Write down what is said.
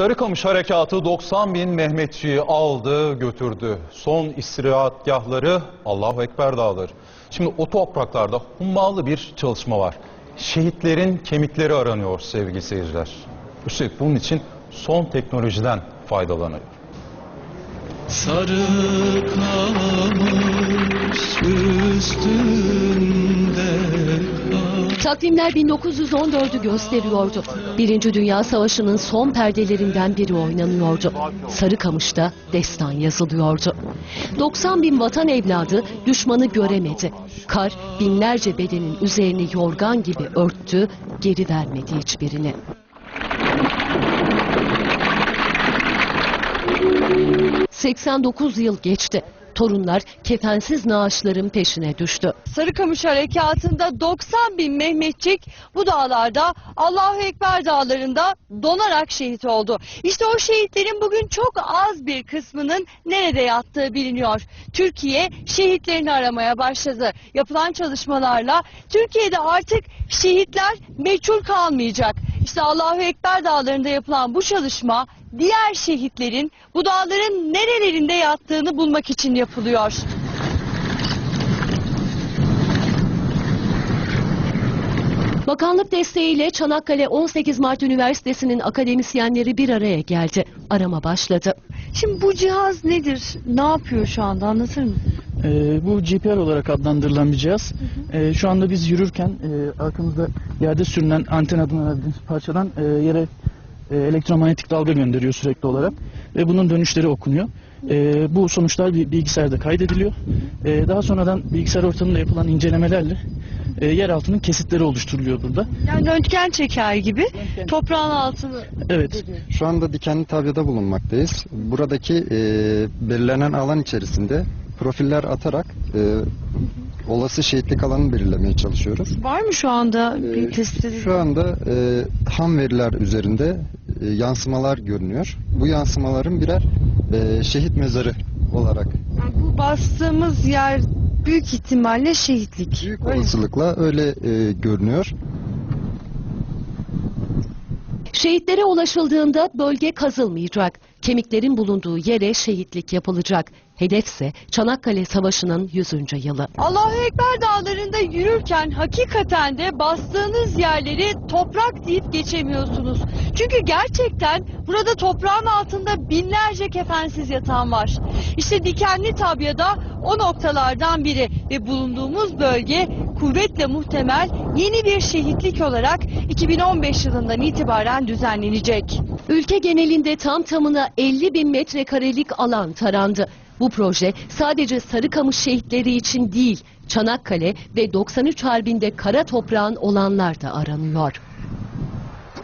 Sarıkamış Harekatı 90 bin Mehmetçiyi aldı götürdü. Son istirahatgahları Allahu Ekber Dağları. Şimdi o topraklarda hummalı bir çalışma var. Şehitlerin kemikleri aranıyor sevgili seyirciler. Üstelik bunun için son teknolojiden faydalanıyor. Sarı kamış üstünde. Takvimler 1914'ü gösteriyordu. Birinci Dünya Savaşı'nın son perdelerinden biri oynanıyordu. Sarıkamış'ta destan yazılıyordu. 90 bin vatan evladı düşmanı göremedi. Kar binlerce bedenin üzerini yorgan gibi örttü, geri vermedi hiçbirini. ...89 yıl geçti. Torunlar kefensiz naaşların peşine düştü. Sarıkamış Harekatı'nda 90 bin Mehmetçik bu dağlarda Allahu Ekber dağlarında donarak şehit oldu. İşte o şehitlerin bugün çok az bir kısmının nerede yattığı biliniyor. Türkiye şehitlerini aramaya başladı. Yapılan çalışmalarla Türkiye'de artık şehitler meçhul kalmayacak. İşte Allahu Ekber dağlarında yapılan bu çalışma diğer şehitlerin bu dağların nerelerinde yattığını bulmak için yapılıyor. Bakanlık desteğiyle Çanakkale 18 Mart Üniversitesi'nin akademisyenleri bir araya geldi. Arama başladı. Şimdi bu cihaz nedir? Ne yapıyor şu anda anlatır mısın? Ee, bu GPR olarak adlandırılan bir cihaz. Ee, şu anda biz yürürken e, arkamızda yerde sürünen anten adını verdiğimiz parçadan e, yere e, elektromanyetik dalga gönderiyor sürekli olarak ve bunun dönüşleri okunuyor. E, bu sonuçlar bir bilgisayarda kaydediliyor. E, daha sonradan bilgisayar ortamında yapılan incelemelerle e, yer altının kesitleri oluşturuluyor burada. Yani röntgen çeker gibi toprağın altını Evet. Şu anda dikenli tabyada bulunmaktayız. Buradaki e, belirlenen alan içerisinde profiller atarak e, olası şehitlik alanını belirlemeye çalışıyoruz. var mı şu anda bir tespit? Şu anda e, ham veriler üzerinde e, yansımalar görünüyor. Bu yansımaların birer e, şehit mezarı olarak Yani bu bastığımız yer büyük ihtimalle şehitlik. büyük olasılıkla öyle e, görünüyor. Şehitlere ulaşıldığında bölge kazılmayacak. Kemiklerin bulunduğu yere şehitlik yapılacak. Hedefse Çanakkale Savaşı'nın 100. yılı. Allahu Ekber dağlarında yürürken hakikaten de bastığınız yerleri toprak deyip geçemiyorsunuz. Çünkü gerçekten burada toprağın altında binlerce kefensiz yatan var. İşte dikenli tabyada o noktalardan biri ve bulunduğumuz bölge kuvvetle muhtemel yeni bir şehitlik olarak 2015 yılından itibaren düzenlenecek. Ülke genelinde tam tamına 50 bin metrekarelik alan tarandı. Bu proje sadece Sarıkamış şehitleri için değil, Çanakkale ve 93 Harbi'nde kara toprağın olanlar da aranıyor.